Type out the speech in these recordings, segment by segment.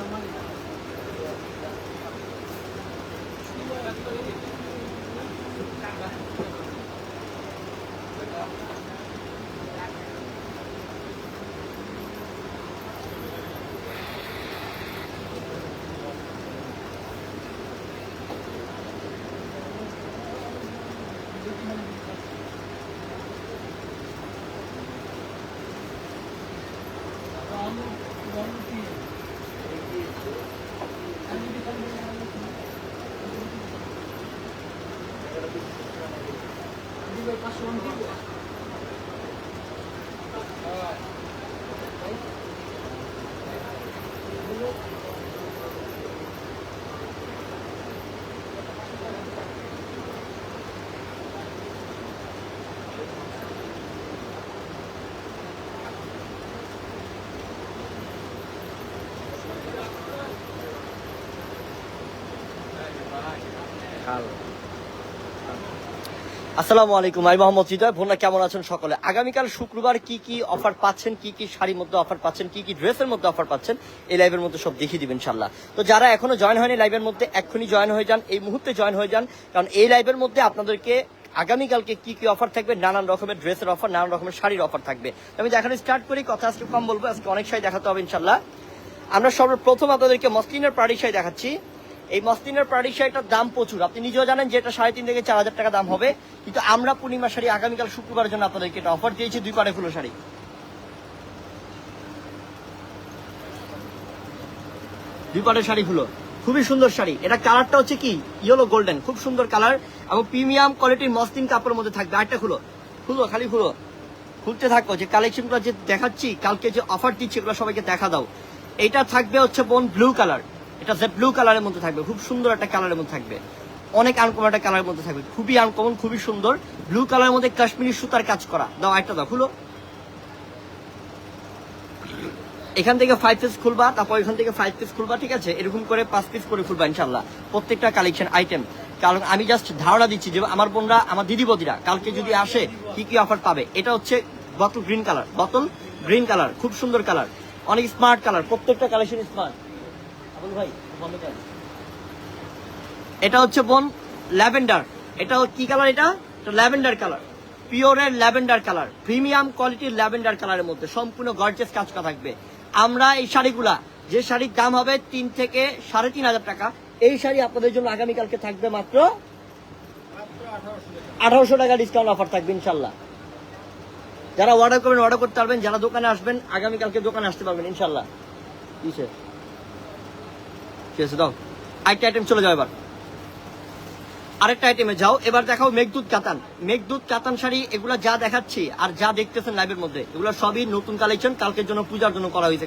Amén. Carlos. আসসালামু আলাইকুম, আমি মোহাম্মদ হৃদয়। ভোনা কেমন আছেন সকলে? আগামীকাল শুক্রবার কি কি অফার পাচ্ছেন, কি কি শাড়ির মধ্যে অফার পাচ্ছেন, কি কি ড্রেসের মধ্যে অফার পাচ্ছেন, এই লাইভের মধ্যে সব দেখিয়ে দিবেন ইনশাল্লাহ তো যারা এখনও জয়েন হয়নি লাইভের মধ্যে, এক্ষুনি জয়েন হয়ে যান, এই মুহূর্তে জয়েন হয়ে যান, কারণ এই লাইভের মধ্যে আপনাদেরকে আগামীকালকে কি কি অফার থাকবে, নানান রকমের ড্রেসের অফার নানান রকমের শাড়ির অফার থাকবে। আমি দেখানো স্টার্ট করি, কথা আজকে কম বলব, আজকে অনেক শাড়ি দেখাতে হবে ইনশাল্লাহ আমরা সর্বপ্রথম আপনাদেরকে মসলিনের পাড়ি শাড়ি দেখাচ্ছি। এই মসলিনের পাড়ি শাড়িটার দাম প্রচুর। আপনি নিজেও জানেন যে এটা সাড়ে তিন থেকে চার হাজার টাকা দাম হবে। কিন্তু আমরা পূর্ণিমা শাড়ি আগামীকাল শুক্রবারের জন্য আপনাদেরকে এটা অফার দিয়েছি, দুই পাড়ে ফুলো শাড়ি। দুই পাটের শাড়িগুলো খুবই সুন্দর শাড়ি। এটা কালারটা হচ্ছে কি? ইয়েলো গোল্ডেন খুব সুন্দর কালার এবং প্রিমিয়াম কোয়ালিটির মসলিন কাপড়ের মধ্যে থাকবে। আরেকটা খুলো। খুলো, খালি খুলো। খুলতে থাকো। যে কালেকশনগুলো যে দেখাচ্ছি, কালকে যে অফার দিচ্ছি, এগুলো সবাইকে দেখা দাও। এটা থাকবে হচ্ছে বোন ব্লু কালার এটা যে ব্লু কালারের মধ্যে থাকবে, খুব সুন্দর একটা কালারের মধ্যে থাকবে। অনেক আনকমন একটা কালারের মধ্যে থাকবে, খুবই আনকমন খুবই সুন্দর। ব্লু কালারের মধ্যে কাশ্মীরি সুতার কাজ করা। দাও একটা দাও, খুলো। এখান থেকে ফাইভ পিস খুলবা, তারপর এখান থেকে ফাইভ পিস খুলবা, ঠিক আছে? এরকম করে পাঁচ পিস করে খুলবা ইনশাল্লাহ প্রত্যেকটা কালেকশন আইটেম কারণ আমি জাস্ট ধারণা দিচ্ছি যে আমার বোনরা, আমার দিদি বদিরা কালকে যদি আসে, কি কি অফার পাবে? এটা হচ্ছে বোতল গ্রিন কালার বোতল গ্রিন কালার খুব সুন্দর কালার অনেক স্মার্ট কালার প্রত্যেকটা কালেকশন স্মার্ট আবুল ভাই বন্ধ করেন। এটা হচ্ছে বোন ল্যাভেন্ডার। এটা কি কালার এটা? Lavender colour. পিওরের ল্যাভেন্ডার কালার। প্রিমিয়াম কোয়ালিটির ল্যাভেন্ডার কালারের মধ্যে সম্পূর্ণ গর্জেস কাজ করা থাকবে। আমরা এই শাড়িগুলা, যে শাড়ির দাম হবে তিন থেকে সাড়ে তিন হাজার টাকা, এই শাড়ি আপনাদের জন্য আগামীকালকে থাকবে মাত্র আঠারোশো টাকা ডিসকাউন্ট অফার থাকবে ইনশাল্লাহ। যারা অর্ডার করবেন অর্ডার করতে পারবেন। যারা দোকানে আসবেন, আগামীকালকে দোকানে আসতে পারবেন ইনশাল্লাহ। কিসে ঠিক দাও। আরেকটা আইটেম চলে যাও এবার। আরেকটা আইটেমে যাও, এবার দেখাও কাতান। কাতান শাড়ি, এগুলা যা দেখাচ্ছি আর যা দেখতেছেন লাইভের মধ্যে, এগুলো সবই নতুন কালেকশন কালকের জন্য পূজার জন্য করা হয়েছে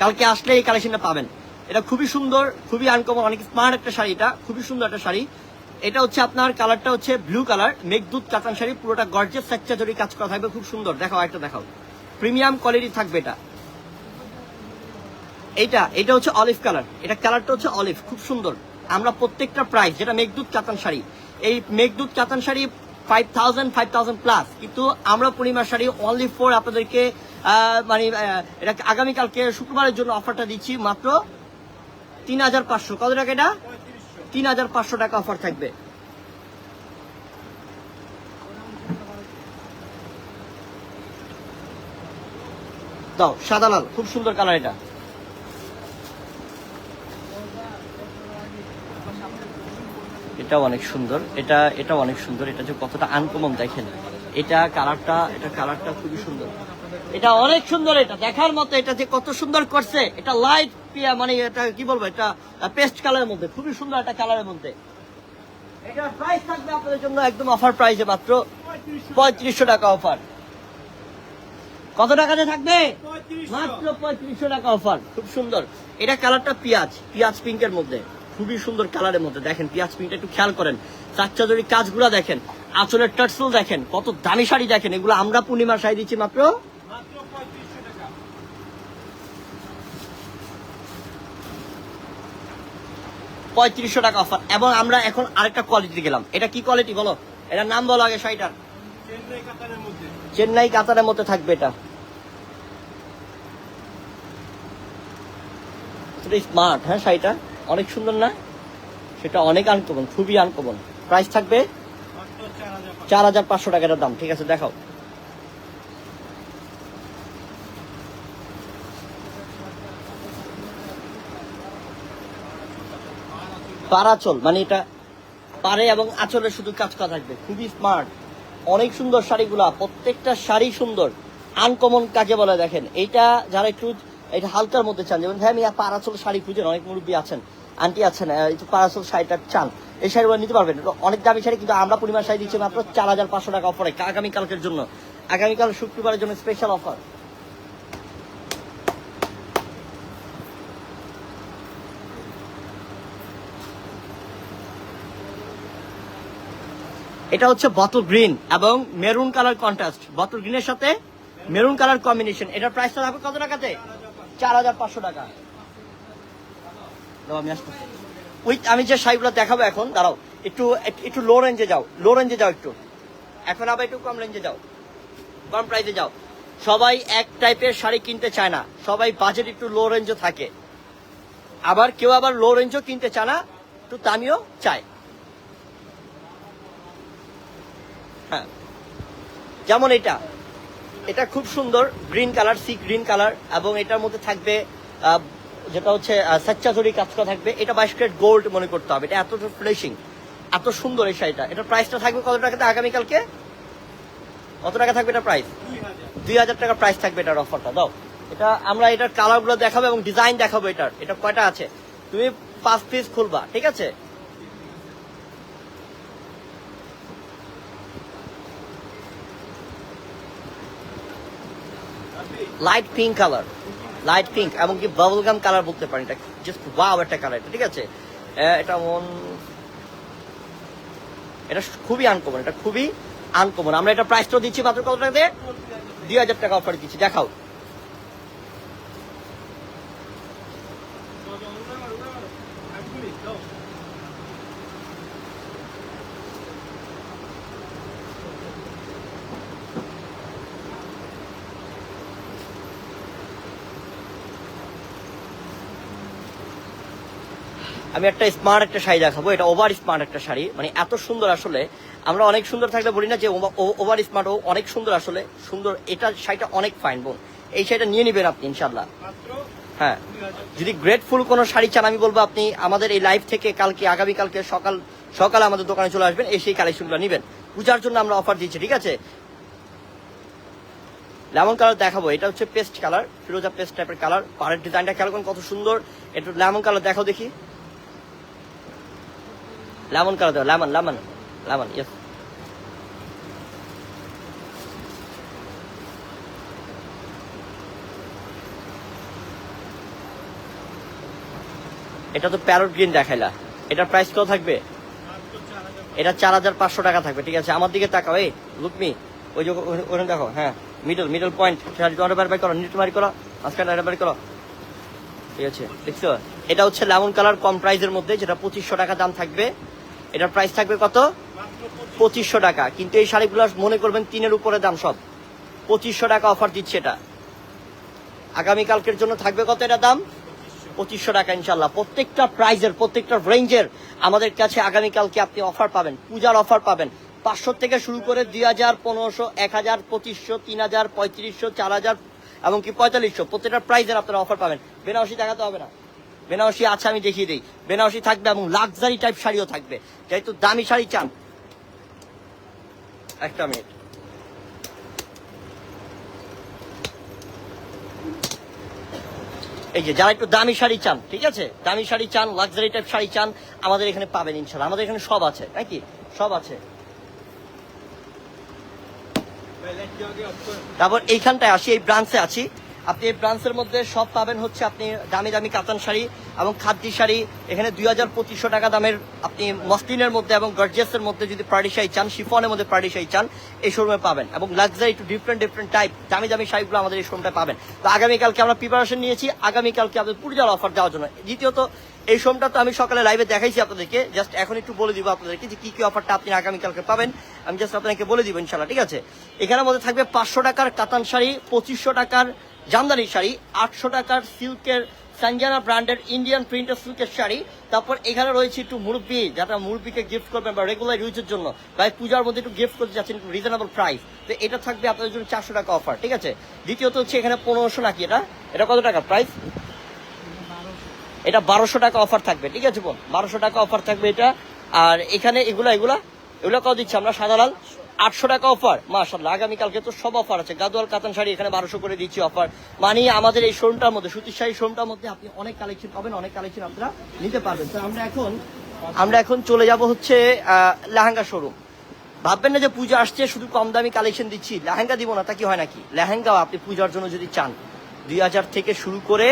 কালকে আসলে এই কালেকশনটা পাবেন। এটা খুবই সুন্দর, খুবই আনকমন অনেক স্মার্ট একটা শাড়ি এটা, খুবই সুন্দর একটা শাড়ি। এটা হচ্ছে আপনার কালারটা হচ্ছে ব্লু কালার মেঘদূত কাতান শাড়ি, পুরোটা গর্জেস স্ট্রাকচার কাজ করা থাকবে, খুব সুন্দর। দেখাও, একটা দেখাও। প্রিমিয়াম কোয়ালিটি থাকবে এটা। এইটা এটা হচ্ছে অলিভ কালার এটা কালারটা হচ্ছে অলিভ খুব সুন্দর। আমরা প্রত্যেকটা প্রাইস যেটা মেঘদূত কাতান শাড়ি, এই Meghdoot katan sari five thousand five thousand plus কিন্তু আমরা পূর্ণিমার শাড়ি অনলি ফোর আপনাদেরকে মানে এটা আগামীকালকে শুক্রবারের জন্য অফারটা দিচ্ছি মাত্র তিন হাজার পাঁচশো। কত টাকা এটা? তিন হাজার পাঁচশো টাকা অফার থাকবে। দাও, সাদা লাল, খুব সুন্দর কালার এটা। এটাও অনেক সুন্দর। এটা এটাও অনেক সুন্দর। এটা যে কতটা আনকমন দেখেন। এটা কালারটা এটা কালারটা খুবই সুন্দর। এটা অনেক সুন্দর এটা। দেখার মতো এটা যে কত সুন্দর করছে। এটা লাইট পিয়া মানে এটা কি বলব? এটা পেস্ট কালারের মধ্যে। খুবই সুন্দর একটা কালারের মধ্যে। এটা প্রাইস থাকবে আপনাদের জন্য একদম অফার প্রাইসে মাত্র পঁয়ত্রিশশো টাকা অফার কত টাকাতে থাকবে? মাত্র পঁয়ত্রিশশো টাকা অফার খুব সুন্দর। এটা কালারটা পেঁয়াজ পেঁয়াজ পিঙ্কের মধ্যে। খুবই সুন্দর কালারের মধ্যে। দেখেন, পেঁয়াজ পিঙ্কটা একটু খেয়াল করেন। চাচ্চা জড়ি কাজগুলো দেখেন, আঁচলের টার্সেল দেখেন, কত দামি শাড়ি দেখেন। এগুলো আমরা পূর্ণিমার শাড়ি দিচ্ছি মাত্র পঁয়ত্রিশশো টাকা অফার এবং আমরা এখন আরেকটা কোয়ালিটি গেলাম। এটা কি কোয়ালিটি বলো? এটার নাম বলো আগে শাড়িটার। চেন্নাই কাতারের মধ্যে থাকবে এটা। স্মার্ট হ্যাঁ শাড়িটা? অনেক সুন্দর না? সেটা অনেক আনকমন, খুবই আনকমন। প্রাইস থাকবে চার হাজার পাঁচশো টাকার দাম, ঠিক আছে, দেখাও। পারাচল মানে এটা পারে এবং আঁচলে শুধু কাজ করা থাকবে, খুবই স্মার্ট অনেক সুন্দর শাড়িগুলা, প্রত্যেকটা শাড়ি সুন্দর। আনকমন কাকে বলে দেখেন? এইটা যারা একটু এটা হালকার মধ্যে চান। যেমন ভাই আমি পারাচল শাড়ি খুঁজেন, অনেক মুরব্বী আছেন, আন্টি আছেন তো পারাচল শাড়িটা চান, এই শাড়িগুলো নিতে পারবেন। অনেক দামি শাড়ি, কিন্তু আমরা পরিমাণ শাড়ি দিচ্ছি মাত্র চার হাজার পাঁচশো টাকা অফারে আগামীকালকের জন্য। আগামীকাল শুক্রবারের জন্য স্পেশাল অফার এটা হচ্ছে বটল গ্রিন এবং মেরুন কালার কন্ট্রাস্ট বটল গ্রিনের সাথে মেরুন কালার কম্বিনেশন এটার প্রাইসটা থাকবে কত টাকাতে? চার হাজার পাঁচশো টাকা। আমি। ওই, আমি যে শাড়িগুলো দেখাবো এখন, দাঁড়াও, একটু, একটু- লো রেঞ্জে যাও লো রেঞ্জে যাও একটু। এখন আবার একটু কম রেঞ্জে যাও, কম প্রাইসে যাও। সবাই এক টাইপের শাড়ি কিনতে চায় না, সবাই বাজেট একটু লো রেঞ্জও থাকে। আবার কেউ আবার লো রেঞ্জও কিনতে চায় না, একটু দামিও চায়। হ্যাঁ যেমন এটা। এটা খুব সুন্দর green colour sea green colour এবং এটার মধ্যে থাকবে যেটা হচ্ছে সাচ্চাচুরি কাজ করা থাকবে। এটা বাইশ ক্যারেট গোল্ড মনে করতে হবে। এটা এত ফ্রেশিং এত সুন্দর এই শাড়িটা। এটার প্রাইসটা থাকবে কত টাকাতে আগামীকালকে? কত টাকা থাকবে এটা প্রাইস দুই হাজার টাকা প্রাইস থাকবে এটার অফারটা দাও। এটা আমরা এটার কালারগুলো দেখাবো এবং ডিজাইন দেখাবো এটার। এটা কয়টা আছে? তুমি পাঁচ পিস খুলবা, ঠিক আছে? Light pink colour light pink এমনকি বাবল গাম কালার বলতে পারেন। এটা জাস্ট ওয়াও একটা কালার এটা, ঠিক আছে? এটা মন এটা খুবই আনকমন এটা খুবই আনকমন আমরা এটা প্রাইসটা দিচ্ছি মাত্র কত টাকা দিয়ে দুই হাজার টাকা অফার দিচ্ছি, দেখাও। আমি একটা স্মার্ট একটা শাড়ি দেখাবো, এটা ওভার স্মার্ট একটা শাড়ি। মানে এত সুন্দর আসলে, আমরা অনেক সুন্দর থাকলে বলি না যে ওভার স্মার্ট ও অনেক সুন্দর আসলে। সুন্দর, এটা শাড়িটা অনেক ফাইন বোন। এই শাড়িটা নিয়ে নেবেন আপনি ইনশাল্লাহ হ্যাঁ। যদি গ্রেটফুল কোনো শাড়ি চান, আমি বলব আপনি আমাদের এই লাইভ থেকে কালকে আগামী কালকে সকাল, সকালে আমাদের দোকানে চলে আসবেন এই কালেকশনগুলো নেবেন। পূজার জন্য আমরা অফার দিচ্ছি ঠিক আছে? লেমন কালার দেখাবো, এটা হচ্ছে পেস্ট কালার ফিরোজা পেস্ট টাইপের কালার পাড়ের ডিজাইনটা খেয়াল কত সুন্দর। একটু লেমন কালার দেখাও দেখি। লেমন কালার দাও লেমন লেমন লেমন ইয়েস এটা তো প্যারট গ্রিন দেখাইলা। এটার প্রাইস কত থাকবে? এটা চার হাজার পাঁচশো টাকা থাকবে, ঠিক আছে? আমার দিকে তাকাও, এই লুকমি ওই যে ওখানে- দেখো হ্যাঁ মিডল মিডল পয়েন্ট করো নিট মারি করো, মাঝখানে করো। ঠিক আছে, দেখছ? এটা হচ্ছে লেমন কালার কম প্রাইসের মধ্যে, যেটা পঁচিশশো টাকা দাম থাকবে। এটার প্রাইস থাকবে কত? পঁচিশশো টাকা। কিন্তু এই শাড়িগুলো মনে করবেন তিনের উপরে দাম সব। পঁচিশশো টাকা অফার দিচ্ছে এটা। আগামীকালকের জন্য থাকবে কত এটা দাম? পঁচিশশো টাকা ইনশাল্লাহ প্রত্যেকটা প্রাইজের প্রত্যেকটা রেঞ্জের আমাদের কাছে আগামীকালকে আপনি অফার পাবেন, পূজার অফার পাবেন। পাঁচশো থেকে শুরু করে দুই হাজার পনেরোশো, এক হাজার পঁচিশশো, তিন হাজার পঁয়ত্রিশশো, চার হাজার, এমনকি পঁয়তাল্লিশশো, প্রত্যেকটা প্রাইজের আপনারা অফার পাবেন। বেনারসি দেখাতে হবে না। বেনারসি আছে, আমি দেখিয়ে দিই। বেনারসি থাকবে এবং লাক্সারি টাইপ শাড়িও থাকবে। যেহেতু দামি শাড়ি চান। একটা মিনিট। এই যে, যারা একটু দামি শাড়ি চান, ঠিক আছে? দামি শাড়ি চান লাক্সারি টাইপ শাড়ি চান, আমাদের এখানে পাবেন ইনশাল্লাহ আমাদের এখানে সব আছে নাকি সব আছে। তারপর এইখানটায় আসি, এই ব্রাঞ্চে আছি আপনি এই ব্রাঞ্চের মধ্যে সব পাবেন হচ্ছে আপনি দামি দামি কাতান শাড়ি এবং খাদ্যি শাড়ি। এখানে দুই হাজার পঁচিশশো টাকা দামের আপনি মসলিনের মধ্যে এবং গর্জিয়াসের মধ্যে যদি পার্টি শাড়ি চান, শিফনের মধ্যে পার্টি শাড়ি চান, এই শোরুমে পাবেন এবং লাক্সারি একটু ডিফারেন্ট ডিফারেন্ট টাইপ দামি দামি শাড়িগুলো আমাদের এই শোরুমটায় পাবেন। তো আগামীকালকে আমরা প্রিপারেশন নিয়েছি, আগামীকালকে আপনাদের পূজার অফার দেওয়ার জন্য। দ্বিতীয়ত, এই শোরুমটা তো আমি সকালে লাইভে দেখাইছি আপনাদেরকে জাস্ট এখন একটু বলে দিব আপনাদেরকে যে কি কি অফারটা আপনি আগামীকালকে পাবেন। আমি জাস্ট আপনাকে বলে দিব ইনশাল্লাহ ঠিক আছে? এখানের মধ্যে থাকবে পাঁচশো টাকার কাতান শাড়ি, পঁচিশশো টাকার জামদানি শাড়ি, আটশো টাকার সিল্কের সানজানা ব্র্যান্ডের ইন্ডিয়ান প্রিন্টের সিল্কের শাড়ি। তারপর এখানে রয়েছে একটু মুরব্বি, যারা মুরব্বিকে গিফট করবেন বা রেগুলার ইউজের জন্য, বা পূজার মধ্যে একটু গিফট করতে একটু রিজনেবল প্রাইস তো এটা থাকবে আপনাদের জন্য চারশো টাকা অফার ঠিক আছে? দ্বিতীয়ত হচ্ছে এখানে পনেরোশো নাকি এটা? এটা কত টাকা প্রাইস এটা বারোশো টাকা অফার থাকবে, ঠিক আছে বোন বারোশো টাকা অফার থাকবে এটা। আর এখানে এগুলা এগুলা? এগুলো কত দিচ্ছি আমরা? সাদা লাল? আটশো টাকা অফার মাশাল্লাহ আগামীকালকে তো সব অফার আছে। গাদোয়াল, কাতান শাড়ি এখানে বারোশো করে দিচ্ছি অফার মানে আমাদের এই শোরুমটার মধ্যে সুতির শাড়ি শোরুমটার মধ্যে আপনি অনেক কালেকশন পাবেন, অনেক কালেকশন আপনারা নিতে পারবেন। তো আমরা এখন আমরা এখন চলে যাব হচ্ছে লেহেঙ্গা শোরুম ভাববেন না যে পূজা আসছে, শুধু কম দামি কালেকশন দিচ্ছি। লেহেঙ্গা দিব না, তা কি হয় নাকি? লেহেঙ্গাও আপনি পূজার জন্য যদি চান। দুই হাজার থেকে শুরু করে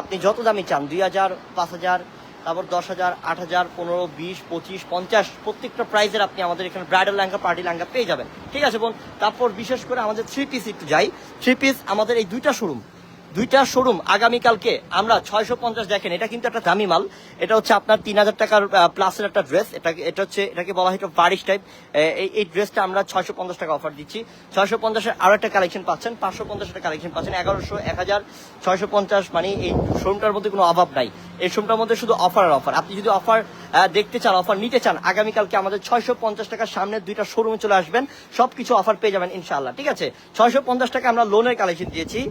আপনি যত দামি চান, দুই হাজার, পাঁচ হাজার তারপর দশ হাজার, আট হাজার, পনেরো, বিশ, পঁচিশ, পঞ্চাশ, প্রত্যেকটা প্রাইজের আপনি আমাদের এখানে ব্রাইডাল ল্যাঙ্গা, পার্টি ল্যাঙ্গা পেয়ে যাবেন। ঠিক আছে বোন? তারপর বিশেষ করে আমাদের থ্রি পিস একটু যাই। থ্রি পিস আমাদের এই দুইটা শোরুম দুইটা শোরুম আগামীকালকে আমরা ছয়শো পঞ্চাশ দেখেন, এটা কিন্তু একটা দামি মাল। এটা হচ্ছে আপনার তিন হাজার টাকার প্লাসের একটা ড্রেস এটা এটা হচ্ছে এটাকে বলা হয় বারিশ টাইপ এই ড্রেসটা আমরা ছয়শো পঞ্চাশ টাকা অফার দিচ্ছি। ছয়শো পঞ্চাশের আরও একটা কালেকশন পাচ্ছেন, পাঁচশো পঞ্চাশ একটা কালেকশন পাচ্ছেন। এগারোশো, এক হাজার, ছয়শো পঞ্চাশ মানে এই শোরুমটার মধ্যে কোনো অভাব নাই। এই শোরুমটার মধ্যে শুধু অফার আর অফার আপনি যদি অফার দেখতে চান অফার নিতে চান, আগামীকালকে আমাদের ছয়শো পঞ্চাশ টাকার সামনে দুইটা শোরুমে চলে আসবেন। সবকিছু অফার পেয়ে যাবেন ইনশাল্লাহ ঠিক আছে? ছয়শো পঞ্চাশ টাকা আমরা লোনের কালেকশন দিয়েছি।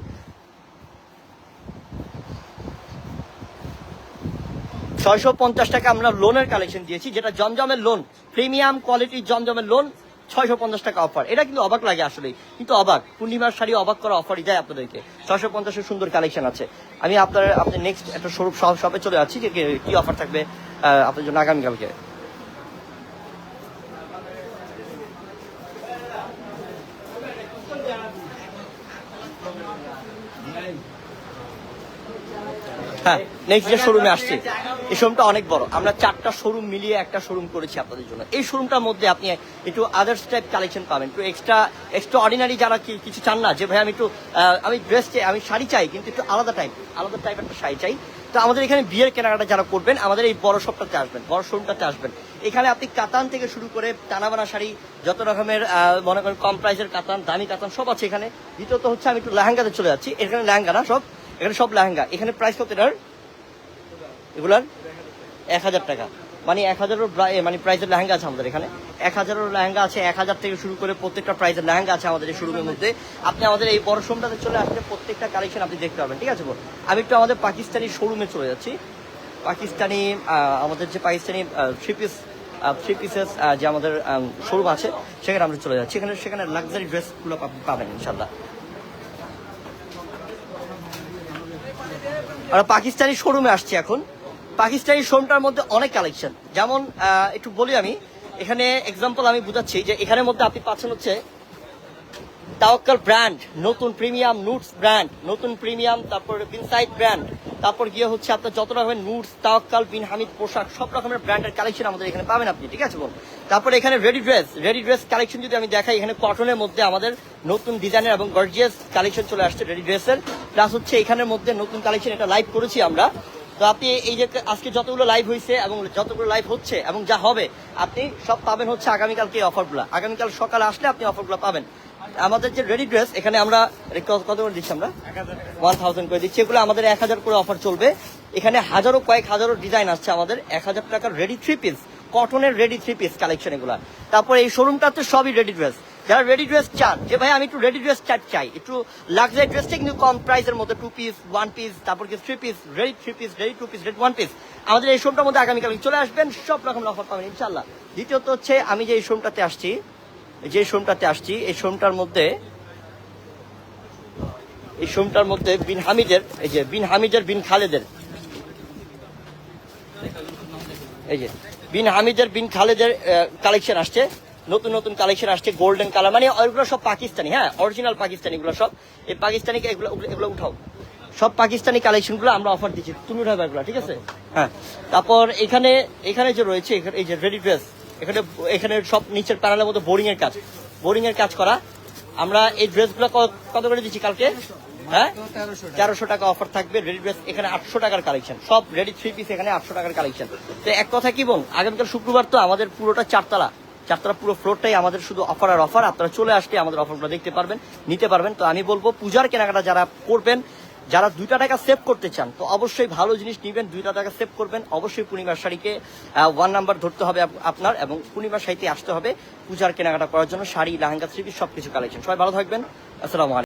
ছয়শো পঞ্চাশ টাকা আমরা লোনের কালেকশন দিয়েছি, যেটা জমজমের লোন প্রিমিয়াম কোয়ালিটির জমজমের লোন ছয়শো পঞ্চাশ টাকা অফার এটা কিন্তু অবাক লাগে আসলে কিন্তু অবাক, পূর্ণিমার শাড়ি অবাক করা অফারই যায় আপনাদেরকে। ছয়শো পঞ্চাশের সুন্দর কালেকশন আছে। আমি আপনার, আপনি নেক্সট একটা স্বরূপ শপে চলে যাচ্ছি, যে কি অফার থাকবে আপনার জন্য আগামীকালকে। হ্যাঁ নেক্সট যে শোরুমে আসছে। এই শোরুমটা অনেক বড়। আমরা চারটা শোরুম মিলিয়ে একটা শোরুম করেছি আপনাদের জন্য। এই শোরুমটার মধ্যে আপনি একটু আদার্স টাইপ কালেকশন পাবেন। একটু এক্সট্রা এক্সট্রা অর্ডিনারি যারা কিছু চান না, যে ভাই আমি একটু আমি ড্রেস চাই, আমি শাড়ি চাই, কিন্তু একটু আলাদা টাইপ আলাদা টাইপ একটা শাড়ি চাই। তো আমাদের এখানে বিয়ের কেনাকাটা যারা করবেন, আমাদের এই বড় শপটাতে আসবেন, বড় শোরুমটাতে আসবেন। এখানে আপনি কাতান থেকে শুরু করে টানাবানা শাড়ি, যত রকমের মনে করেন কম প্রাইসের কাতান, দামি কাতান সব আছে এখানে। দ্বিতীয়ত হচ্ছে আমি একটু লেহেঙ্গাতে চলে যাচ্ছি। এখানে লেহেঙ্গা না সব, এখানে সব লেহেঙ্গা। এখানে প্রাইস কত এগুলার? এক হাজার টাকা। মানে এক হাজারও মানে প্রাইজের লেহেঙ্গা আছে আমাদের এখানে। এক হাজারও লেহেঙ্গা আছে, এক হাজার থেকে শুরু করে প্রত্যেকটা প্রাইজের লেহেঙ্গা আছে আমাদের এই শোরুমের মধ্যে। আপনি আমাদের এই বড় শোরুমটাতে চলে আসলে প্রত্যেকটা কালেকশন আপনি দেখতে পাবেন ঠিক আছে? আমি একটু আমাদের পাকিস্তানি শোরুমে চলে যাচ্ছি। পাকিস্তানি আমাদের যে Pakistani three piece three pieces যে আমাদের শোরুম আছে, সেখানে আমরা চলে যাচ্ছি। সেখানে সেখানে লাক্সারি ড্রেসগুলো পাবেন ইনশাল্লাহ আমরা পাকিস্তানি শোরুমে আসছি এখন। পাকিস্তানি সোমটার মধ্যে অনেক কালেকশন যেমন একটু বলি আমি, এখানে এক্সাম্পল আমি বুঝাচ্ছি যে এখানের মধ্যে আপনি পাচ্ছেন হচ্ছে তাওয়াক্কাল ব্র্যান্ড নতুন প্রিমিয়াম নুটস ব্র্যান্ড নতুন প্রিমিয়াম তারপর বিনসাইড ব্র্যান্ড তারপর গিয়ে হচ্ছে আপনার যত রকমের নুটস তাওয়াক্কাল, বিন হামিদ পোশাক, সব রকমের ব্র্যান্ডের কালেকশন আমাদের এখানে পাবেন আপনি, ঠিক আছে বোন তারপর এখানে ready dress ready dress collection যদি আমি দেখাই, এখানে কটনের মধ্যে আমাদের নতুন ডিজাইনের এবং গর্জিয়াস কালেকশন চলে আসছে রেডি ড্রেসের প্লাস হচ্ছে এখানের মধ্যে নতুন কালেকশন এটা লাইভ করেছি আমরা। তো আপনি এই যে আজকে যতগুলো লাইভ হয়েছে এবং যতগুলো লাইভ হচ্ছে এবং যা হবে, আপনি সব পাবেন হচ্ছে আগামীকালকে অফারগুলো আগামীকাল সকালে আসলে আপনি অফারগুলো পাবেন। আমাদের যে রেডি ড্রেস এখানে আমরা কত- করে দিচ্ছি আমরা? ওয়ান থাউজেন্ড করে দিচ্ছি। এগুলো আমাদের এক হাজার করে অফার চলবে। এখানে হাজারো কয়েক হাজারো ডিজাইন আসছে আমাদের। এক হাজার টাকার রেডি থ্রি পিস কটনের রেডি থ্রি পিস কালেকশন এগুলো। তারপরে এই শোরুমটাতে সবই রেডি ড্রেস যারা রেডি ড্রেস চান, যে ভাই আমি একটু রেডি ড্রেস চাট চাই, একটু লাক্সারি ড্রেসটা কিন্তু কম প্রাইসের মধ্যে টু পিস ওয়ান পিস তারপর কি three piece ready three piece ready two piece ready one piece আমাদের এই শোরুমটার মধ্যে আগামীকাল চলে আসবেন, সব রকম অফার পাবেন ইনশাল্লাহ দ্বিতীয়ত হচ্ছে, আমি যে এই শোরুমটাতে আসছি, যে শোরুমটাতে আসছি, এই শোরুমটার মধ্যে, এই শোরুমটার মধ্যে বিন হামিদের, এই যে বিন হামিদের, বিন খালেদের, এই যে বিন হামিদের, বিন খালেদের কালেকশন আসছে। নতুন নতুন কালেকশন আসছে গোল্ডেন কালার মানে ওইগুলো সব পাকিস্তানি হ্যাঁ অরিজিনাল পাকিস্তানি এগুলো সব। এই পাকিস্তানি এগুলো এগুলো উঠাও। সব পাকিস্তানি কালেকশনগুলো আমরা অফার দিচ্ছি, তুমি উঠাবে এগুলো, ঠিক আছে? হ্যাঁ। তারপর এখানে এখানে যে রয়েছে এই যে রেডি ড্রেস এখানে এখানে সব নিচের প্যানেলের মতো বোরিং এর কাজ। বোরিং এর কাজ করা। আমরা এই ড্রেসগুলো কত করে দিচ্ছি কালকে? হ্যাঁ? তেরোশো টাকা অফার থাকবে রেডি ড্রেস এখানে আটশো টাকার কালেকশন সব রেডি থ্রি পিস এখানে আটশো টাকার কালেকশন তো এক কথা কি বোন আগামীকাল শুক্রবার তো আমাদের পুরোটা চারতলা। চারতলা পুরো ফ্লোরটাই আমাদের শুধু অফার আর অফার আপনারা চলে আসলে আমাদের অফারগুলো দেখতে পারবেন, নিতে পারবেন। তো আমি বলব, পূজার কেনাকাটা যারা করবেন, যারা দুইটা টাকা সেভ করতে চান, তো অবশ্যই ভালো জিনিস নিবেন, দুইটা টাকা সেভ করবেন। অবশ্যই পূর্ণিমার শাড়িকে ওয়ান নাম্বার ধরতে হবে আপ- আপনার এবং পূর্ণিমার শাড়িতে আসতে হবে। পূজার কেনাকাটা করার জন্য শাড়ি, লেহেঙ্গা সব সবকিছু কালেকশন সবাই ভালো থাকবেন। আসসালামু আলাইকুম।